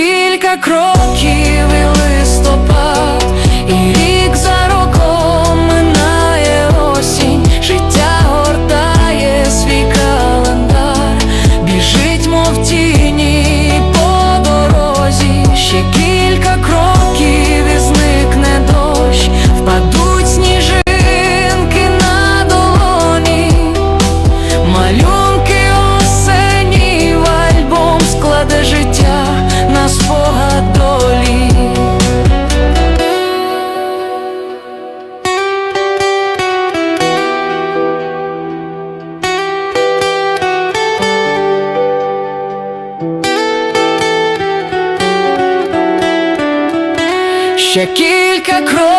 Кілька кроків Ще кілька кроків і